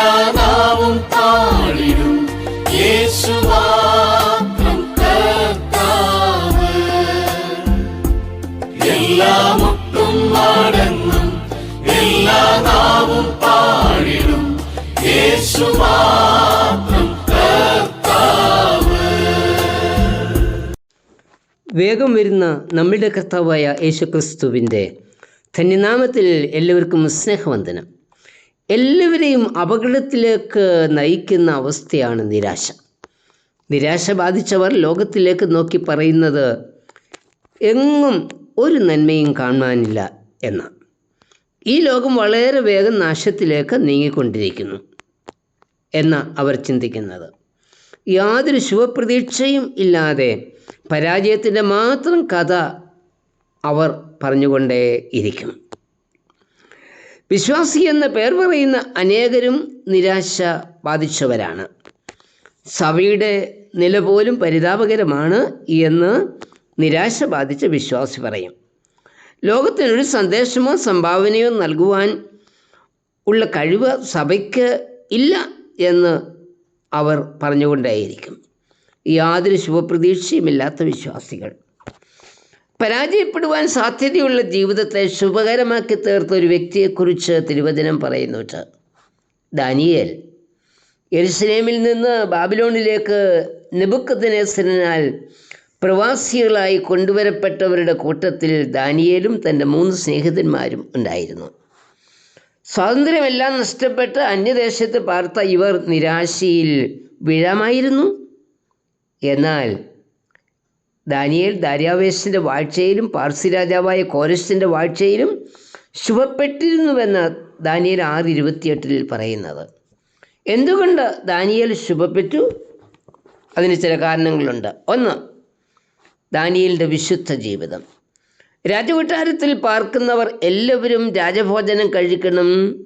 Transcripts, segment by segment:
എല്ലാ നാവും പാടിടും. യേശുവാ എല്ലാ മുട്ടും മടങ്ങും എല്ലാ നാവും പാടിടും യേശുമാത്രം വേഗം വരുന്ന നമ്മളുടെ കർത്താവായ യേശു ക്രിസ്തുവിന്റെ ധന്യനാമത്തിൽ എല്ലാവർക്കും സ്നേഹവന്ദനം. എല്ലാവരെയും അപകടത്തിലേക്ക് നയിക്കുന്ന അവസ്ഥയാണ് നിരാശ. നിരാശ ബാധിച്ചവർ ലോകത്തിലേക്ക് നോക്കി പറയുന്നത് എങ്ങും ഒരു നന്മയും കാണാനില്ല എന്ന. ഈ ലോകം വളരെ വേഗം നാശത്തിലേക്ക് നീങ്ങിക്കൊണ്ടിരിക്കുന്നു എന്ന അവർ ചിന്തിക്കുന്നത്. യാതൊരു ശുഭപ്രതീക്ഷയും ഇല്ലാതെ പരാജയത്തിന്റെ മാത്രം കഥ അവർ പറഞ്ഞുകൊണ്ടേ ഇരിക്കും വിശ്വാസി എന്ന പേർ പറയുന്ന അനേകരും നിരാശ ബാധിച്ചവരാണ്. സഭയുടെ നില പോലും പരിതാപകരമാണ് എന്ന് നിരാശ ബാധിച്ച വിശ്വാസി പറയും. ലോകത്തിനൊരു സന്ദേശമോ സംഭാവനയോ നൽകുവാൻ ഉള്ള കഴിവ് സഭയ്ക്ക് ഇല്ല എന്ന് അവർ പറഞ്ഞുകൊണ്ടേയിരിക്കും. യാതൊരു ശുഭപ്രതീക്ഷയുമില്ലാത്ത വിശ്വാസികൾ. പരാജയപ്പെടുവാൻ സാധ്യതയുള്ള ജീവിതത്തെ ശുഭകരമാക്കി തീർത്ത ഒരു വ്യക്തിയെക്കുറിച്ച് തിരുവചനം പറയുന്നുണ്ട് ദാനിയേൽ എരുസലേമിൽ നിന്ന് ബാബിലോണിലേക്ക് നെബുക്കത്തിനേസനാൽ പ്രവാസികളായി കൊണ്ടുവരപ്പെട്ടവരുടെ കൂട്ടത്തിൽ ദാനിയേലും തന്റെ മൂന്ന് സ്നേഹിതന്മാരും ഉണ്ടായിരുന്നു. സ്വാതന്ത്ര്യമെല്ലാം നഷ്ടപ്പെട്ട് അന്യദേശത്ത് പാർത്ത ഇവർ നിരാശയിൽ വീഴാമായിരുന്നു? എന്നാൽ ദാനിയേൽ ദാര്യാവേശിന്റെ വാഴ്ചയിലും പാർസി രാജാവായ കോരസിന്റെ വാഴ്ചയിലും ശുഭപ്പെട്ടിരുന്നുവെന്ന് ദാനിയേൽ ആറ് ഇരുപത്തിയെട്ടിൽ പറയുന്നത്. എന്തുകൊണ്ട് ദാനിയേൽ ശുഭപ്പെട്ടു? അതിന് ചില കാരണങ്ങളുണ്ട്. ഒന്ന് ദാനിയേലിന്റെ വിശുദ്ധ ജീവിതം. രാജകൊട്ടാരത്തിൽ പാർക്കുന്നവർ എല്ലാവരും രാജഭോജനം കഴിക്കണം.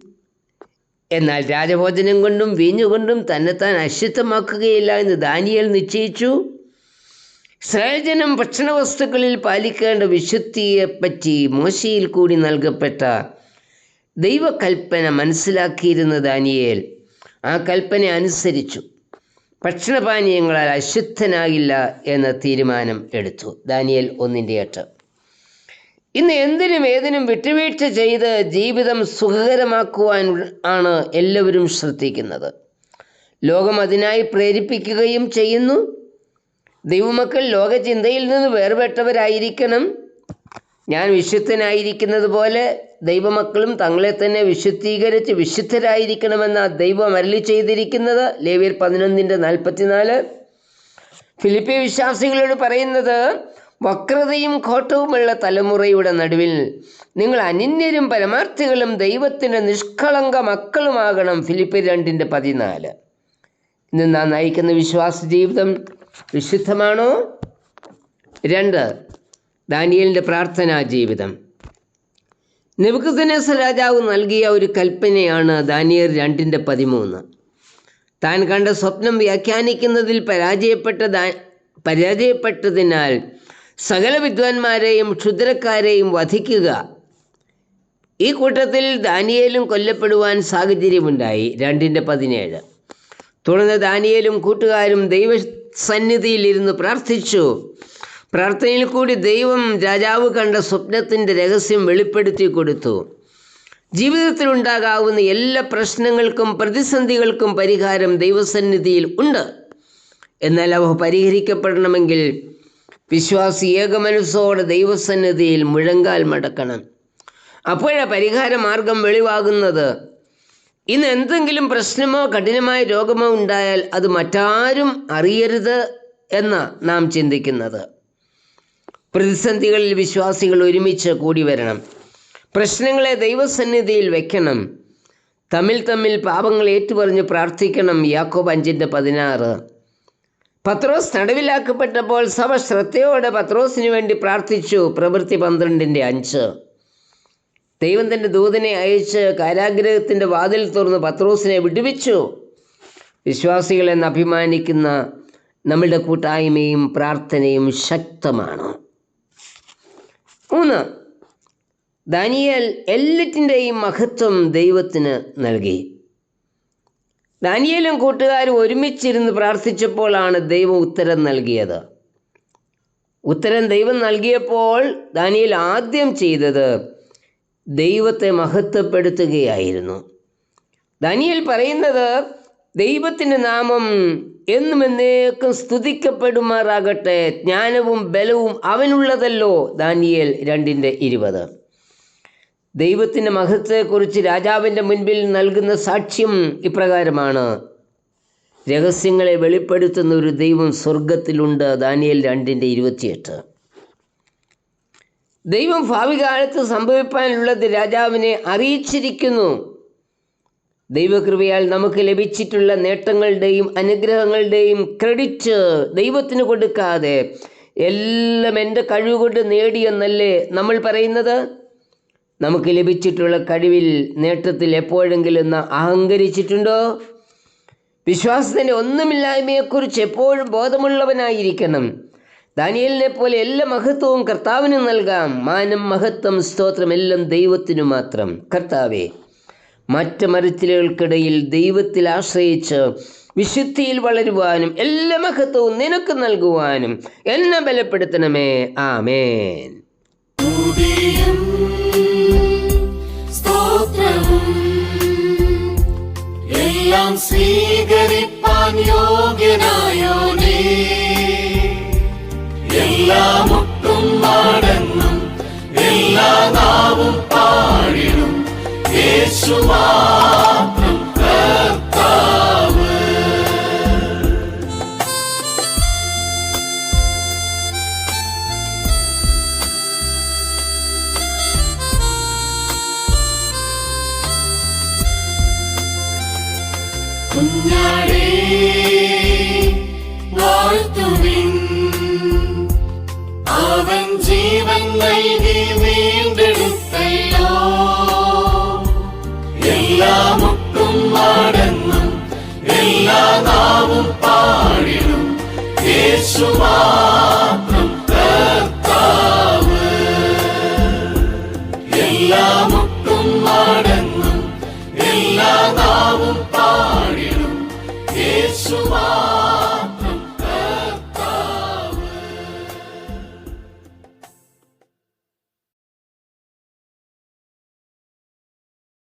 എന്നാൽ രാജഭോജനം കൊണ്ടും വീഞ്ഞുകൊണ്ടും തന്നെത്താൻ അശുദ്ധമാക്കുകയില്ല എന്ന് ദാനിയേൽ നിശ്ചയിച്ചു. ഇസ്രായേൽ ജനം ഭക്ഷണവസ്തുക്കളിൽ പാലിക്കേണ്ട വിശുദ്ധിയെപ്പറ്റി മോശയിൽ കൂടി നൽകപ്പെട്ട ദൈവകൽപ്പന മനസ്സിലാക്കിയിരുന്ന ദാനിയേൽ. ആ കൽപ്പന അനുസരിച്ചു. ഭക്ഷണപാനീയങ്ങളാൽ അശുദ്ധനാകില്ല എന്ന തീരുമാനം എടുത്തു ദാനിയൽ ഒന്നിന്റെ എട്ട് ഇന്ന് എന്തിനും ഏതിനും വിട്ടുവീഴ്ച ചെയ്ത് ജീവിതം സുഖകരമാക്കുവാൻ ആണ് എല്ലാവരും ശ്രദ്ധിക്കുന്നത്. ലോകം അതിനായി പ്രേരിപ്പിക്കുകയും ചെയ്യുന്നു. ദൈവമക്കൾ ലോകചിന്തയിൽ നിന്ന് വേർപെട്ടവരായിരിക്കണം. ഞാൻ വിശുദ്ധനായിരിക്കുന്നത് പോലെ ദൈവമക്കളും തങ്ങളെ തന്നെ വിശുദ്ധീകരിച്ച് വിശുദ്ധരായിരിക്കണമെന്ന ദൈവം അരളി ചെയ്തിരിക്കുന്നത് ലേവിയർ പതിനൊന്നിന്റെ നാൽപ്പത്തിനാല്. ഫിലിപ്പി വിശ്വാസികളോട് പറയുന്നത് വക്രതയും കോട്ടവുമുള്ള തലമുറയുടെ നടുവിൽ നിങ്ങൾ അനിന്യരും പരമാർത്ഥികളും ദൈവത്തിന്റെ നിഷ്കളങ്ക മക്കളുമാകണം. ഫിലിപ്പി രണ്ടിന്റെ പതിനാല്. ഇന്ന് നാം നയിക്കുന്ന വിശ്വാസ ജീവിതം വിശുദ്ധമാണോ? രണ്ട് ദാനിയലിന്റെ പ്രാർത്ഥനാ ജീവിതം. നെബുക്കദ്നേസർ രാജാവ് നൽകിയ ഒരു കൽപ്പനയാണ് ദാനിയൽ രണ്ടിന്റെ പതിമൂന്ന്. താൻ കണ്ട സ്വപ്നം വ്യാഖ്യാനിക്കുന്നതിൽ പരാജയപ്പെട്ട പരാജയപ്പെട്ടതിനാൽ സകല വിദ്വാൻമാരെയും ക്ഷുദ്രക്കാരെയും വധിക്കുക. ഈ കൂട്ടത്തിൽ ദാനിയേലും കൊല്ലപ്പെടുവാൻ സാഹചര്യമുണ്ടായി രണ്ടിന്റെ പതിനേഴ്. തുടർന്ന് ദാനിയേലും കൂട്ടുകാരും ദൈവസന്നിധിയിലിരുന്ന് പ്രാർത്ഥിച്ചു. പ്രാർത്ഥനയിൽ കൂടി ദൈവം രാജാവ് കണ്ട സ്വപ്നത്തിന്റെ രഹസ്യം വെളിപ്പെടുത്തി കൊടുത്തു. ജീവിതത്തിൽ ഉണ്ടാകാവുന്ന എല്ലാ പ്രശ്നങ്ങൾക്കും പ്രതിസന്ധികൾക്കും പരിഹാരം ദൈവസന്നിധിയിൽ ഉണ്ട്. എന്നാൽ അവ പരിഹരിക്കപ്പെടണമെങ്കിൽ വിശ്വാസി ഏകമനസ്സോടെ ദൈവസന്നിധിയിൽ മുഴങ്കാൽ മടക്കണം. അപ്പോഴാണ് പരിഹാര മാർഗം വെളിവാകുന്നത്. ഇന്ന് എന്തെങ്കിലും പ്രശ്നമോ കഠിനമായ രോഗമോ ഉണ്ടായാൽ അത് മറ്റാരും അറിയരുത് എന്ന് നാം ചിന്തിക്കുന്നത്. പ്രതിസന്ധികളിൽ വിശ്വാസികൾ ഒരുമിച്ച് കൂടി വരണം. പ്രശ്നങ്ങളെ ദൈവസന്നിധിയിൽ വെക്കണം. തമ്മിൽ തമ്മിൽ പാപങ്ങൾ ഏറ്റുപറഞ്ഞ് പ്രാർത്ഥിക്കണം. യാക്കോബ് അഞ്ചിന്റെ പതിനാറ്. പത്രോസ് തടവിലാക്കപ്പെട്ടപ്പോൾ സഭ ശ്രദ്ധയോടെ പത്രോസിന് വേണ്ടി പ്രാർത്ഥിച്ചു. പ്രവൃത്തി പന്ത്രണ്ടിന്റെ അഞ്ച്. ദൈവം തന്റെ ദൂതനെ അയച്ച് കാരാഗ്രഹത്തിന്റെ വാതിൽ തുറന്ന് പത്രോസിനെ വിടുവിച്ചു. വിശ്വാസികളെന്ന് അഭിമാനിക്കുന്ന നമ്മളുടെ കൂട്ടായ്മയും പ്രാർത്ഥനയും ശക്തമാണ്. മൂന്ന് ദാനിയൽ എല്ലാറ്റിന്റെയും മഹത്വം ദൈവത്തിന് നൽകി. ദാനിയലും കൂട്ടുകാരും ഒരുമിച്ചിരുന്ന് പ്രാർത്ഥിച്ചപ്പോഴാണ് ദൈവം ഉത്തരം നൽകിയത്. ഉത്തരം ദൈവം നൽകിയപ്പോൾ ദാനിയൽ ആദ്യം ചെയ്തത് ദൈവത്തെ മഹത്വപ്പെടുത്തുകയായിരുന്നു. ദാനിയേൽ പറയുന്നത് ദൈവത്തിന്റെ നാമം എന്നും എന്നേക്കും സ്തുതിക്കപ്പെടുമാറാകട്ടെ ജ്ഞാനവും ബലവും അവനുള്ളതല്ലോ ദാനിയേൽ രണ്ടിന്റെ ഇരുപത്. ദൈവത്തിന്റെ മഹത്വത്തെക്കുറിച്ച് രാജാവിന്റെ മുൻപിൽ നൽകുന്ന സാക്ഷ്യം ഇപ്രകാരമാണ്. രഹസ്യങ്ങളെ വെളിപ്പെടുത്തുന്ന ഒരു ദൈവം സ്വർഗത്തിലുണ്ട് ദാനിയൽ രണ്ടിന്റെ ഇരുപത്തിയെട്ട്. ദൈവം ഭാവി കാലത്ത് സംഭവിക്കാനുള്ളത് രാജാവിനെ അറിയിച്ചിരിക്കുന്നു. ദൈവകൃപയാൽ നമുക്ക് ലഭിച്ചിട്ടുള്ള നേട്ടങ്ങളുടെയും അനുഗ്രഹങ്ങളുടെയും ക്രെഡിറ്റ് ദൈവത്തിന് കൊടുക്കാതെ എല്ലാം എന്റെ കഴിവ് കൊണ്ട് നേടിയെന്നല്ലേ നമ്മൾ പറയുന്നത്? നമുക്ക് ലഭിച്ചിട്ടുള്ള കഴിവിൽ നേട്ടത്തിൽ എപ്പോഴെങ്കിലും അഹങ്കരിച്ചിട്ടുണ്ടോ? വിശ്വാസത്തിന്റെ ഒന്നുമില്ലായ്മയെക്കുറിച്ച് എപ്പോഴും ബോധമുള്ളവനായിരിക്കണം. ദാനിയലിനെ പോലെ എല്ലാ മഹത്വവും കർത്താവിന് നൽകാം. മാനം മഹത്വം സ്തോത്രം എല്ലാം ദൈവത്തിനു മാത്രം. കർത്താവേ മറ്റ് മരച്ചിലുകൾക്കിടയിൽ ദൈവത്തിൽ ആശ്രയിച്ച് വിശുദ്ധിയിൽ വളരുവാനും എല്ലാ മഹത്വവും നിനക്ക് നൽകുവാനും എന്നെ ബലപ്പെടുത്തണമേ. ആമേൻ. സ്വീകരിപ്പാൻ യോഗ്യനായോനേ. എല്ലാ മുട്ടും മടങ്ങും. എല്ലാ നാവും പാടിടും. യേശുമാത്രം കുഞ്ഞാടേ വാഴ്ത്തുവിൻ. അവൻ ജീവൻ നൽകി വീണ്ടെടുത്തല്ലോ. എല്ലാ മുട്ടും മടങ്ങും എല്ലാ നാവും പാടിടും. യേശുമാ